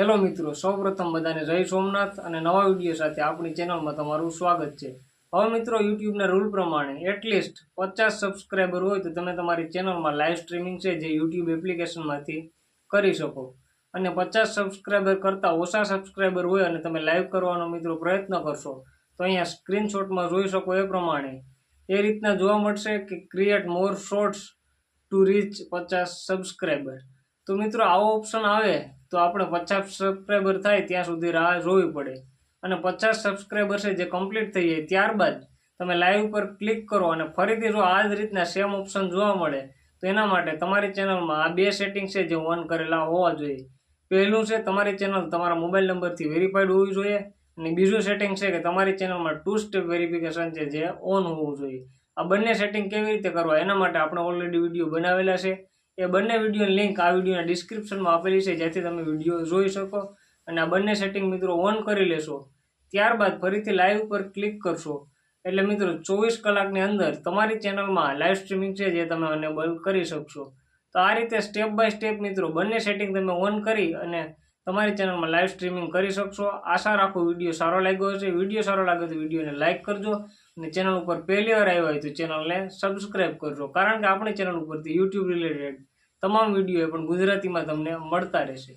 Hello મિત્રો, સૌપ્રથમ બધાને જય સોમનાથ અને નવા વીડિયો સાથે આપણી ચેનલમાં તમારું સ્વાગત છે. હવે મિત્રો, યુટ્યુબના રૂલ પ્રમાણે એટલીસ્ટ પચાસ સબસ્ક્રાઈબર હોય તો તમે તમારી ચેનલમાં લાઈવ સ્ટ્રીમિંગ છે જે યુટ્યુબ એપ્લિકેશનમાંથી કરી શકો. અને પચાસ સબસ્ક્રાઈબર કરતાં ઓછા સબસ્ક્રાઈબર હોય અને તમે લાઈવ કરવાનો મિત્રો પ્રયત્ન કરશો, તો અહીંયા સ્ક્રીનશોટમાં જોઈ શકો એ પ્રમાણે. એ રીતના જોવા મળશે કે create more shorts to reach પચાસ સબસ્ક્રાઈબર તો મિત્રો, આવો ઓપ્શન આવે. તો આપણે પચાસ સબસ્ક્રાઈબર થાય ત્યાં સુધી રાહ જોવી પડે. અને પચાસ સબસ્ક્રાઈબર છે જે કમ્પ્લીટ થઈ જાય ત્યારબાદ તમે લાઈવ પર ક્લિક કરો અને ફરીથી જો આ જ રીતના સેમ ઓપ્શન જોવા મળે, તો એના માટે તમારી ચેનલમાં આ બે સેટિંગ છે જે ઓન કરેલા હોવા જોઈએ. પહેલું છે તમારી ચેનલ તમારા મોબાઈલ નંબરથી વેરીફાઈડ હોવી જોઈએ અને બીજું સેટિંગ છે કે તમારી ચેનલમાં ટુ સ્ટેપ વેરિફિકેશન છે જે ઓન હોવું જોઈએ. આ બંને સેટિંગ કેવી રીતે કરવા એના માટે આપણે ઓલરેડી વીડિયો બનાવેલા છે. એ બંને વિડીયોની લિંક આ વિડીયોના ડિસ્ક્રિપ્શનમાં આપેલી છે, જેથી તમે વીડિયો જોઈ શકો અને આ બંને સેટિંગ મિત્રો ઓન કરી લેશો. ત્યારબાદ ફરીથી લાઈવ પર ક્લિક કરશો. એટલે મિત્રો ચોવીસ કલાકની અંદર તમારી ચેનલમાં લાઈવ સ્ટ્રીમિંગ છે, જે તમે અનેબલ કરી શકશો. તો આ રીતે સ્ટેપ બાય સ્ટેપ મિત્રો બંને સેટિંગ તમે ઓન કરી અને તમારી ચેનલમાં લાઈવ સ્ટ્રીમિંગ કરી શકશો. આશા રાખો વીડિયો સારો લાગ્યો હશે. વીડિયો સારો લાગે તો વિડીયોને લાઇક કરજો અને ચેનલ ઉપર પહેલી વાર આવ્યો હોય તો ચેનલને સબસ્ક્રાઈબ કરજો. કારણ કે આપણી ચેનલ ઉપરથી યુટ્યુબ રિલેટેડ તમામ વીડિયો પણ ગુજરાતીમાં તમને મળતા રહેશે.